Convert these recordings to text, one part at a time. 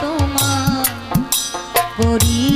তোমার করি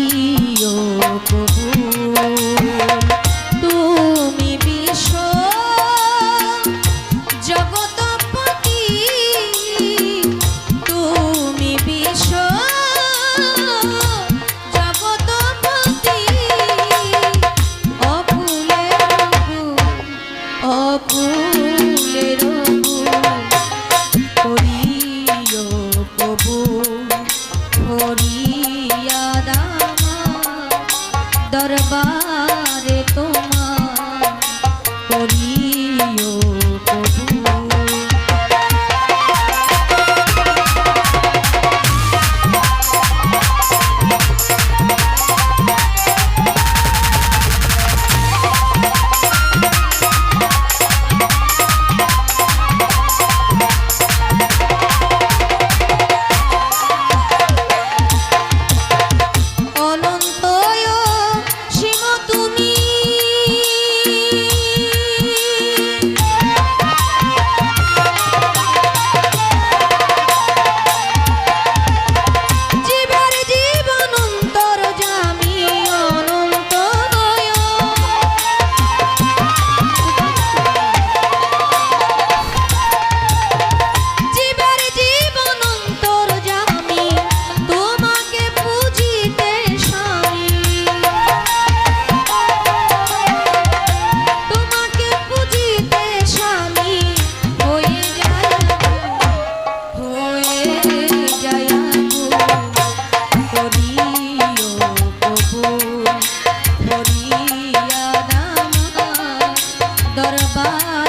দরবার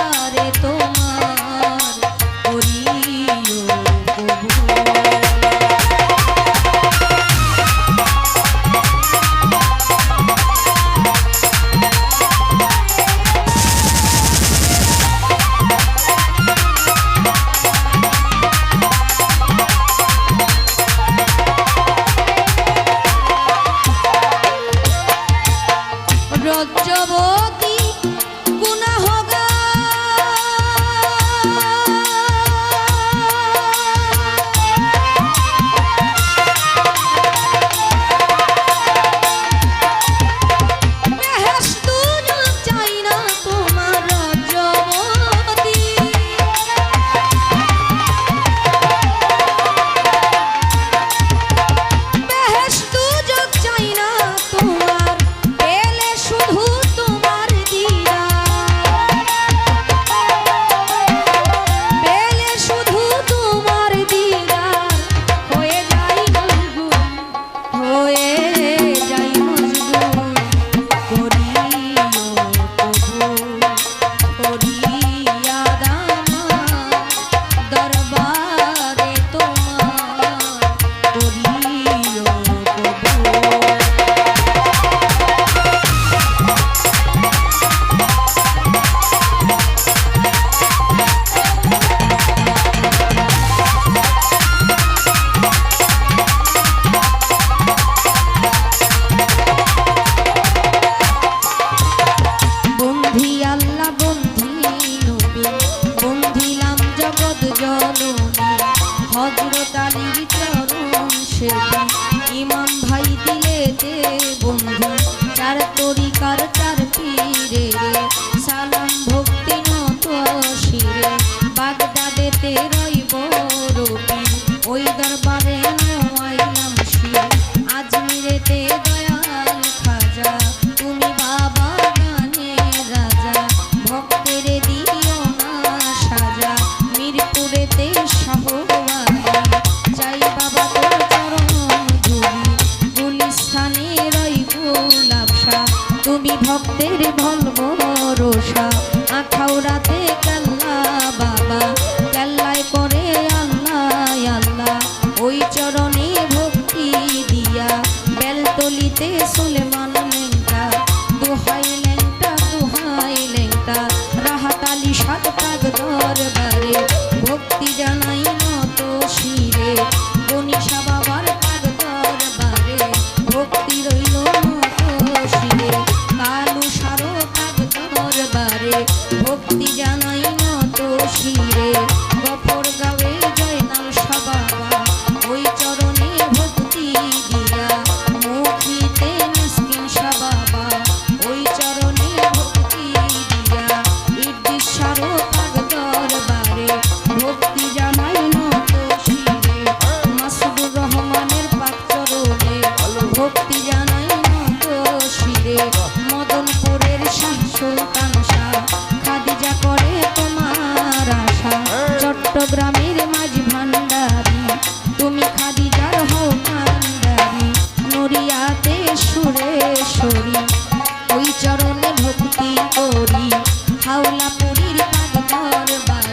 ইমাম ভাই দিলে দে বন্ধু। চার তরিকার চার পীরে রে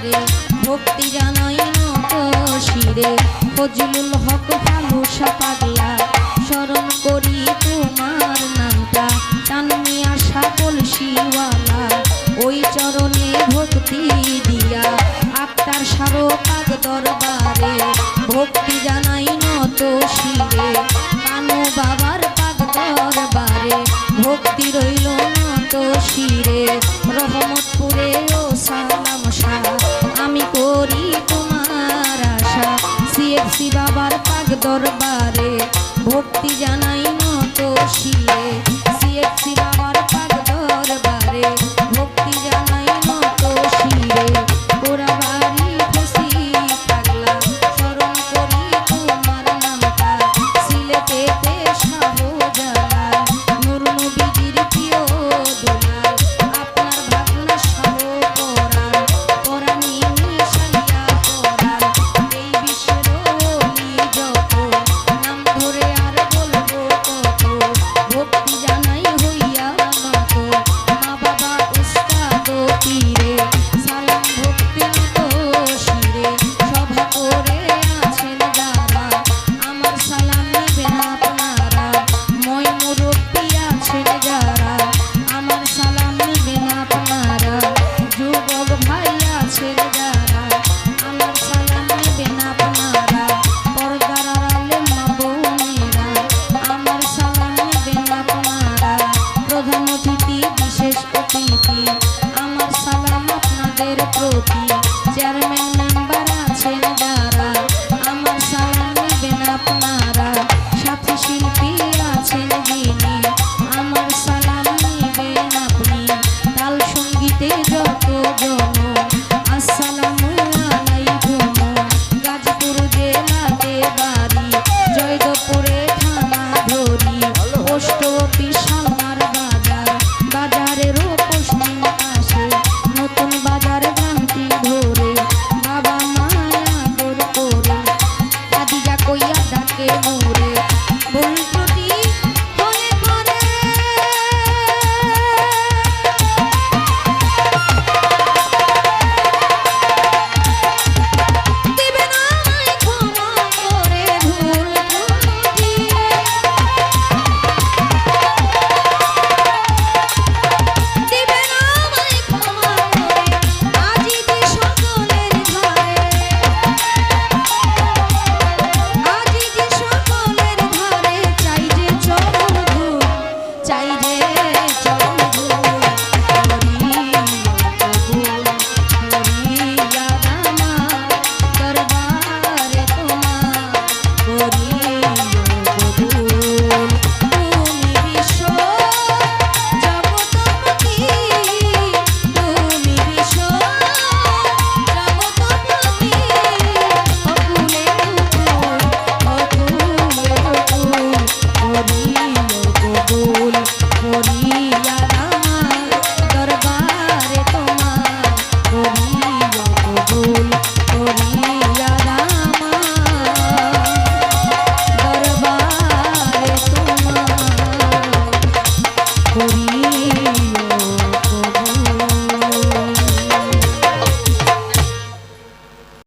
তারে ভক্তি জানাই নতশিরে ফজলুল হক ফালুসা পাগলা, স্মরণ করি তোমার নামটা। টানমিয়া সকল শিওয়ালা, ওই চরণে ভক্তি দিয়া। আক্তার সারো পাগ দরবারে ভক্তি জানাই নতশিরে দরবারে ভক্তি জানা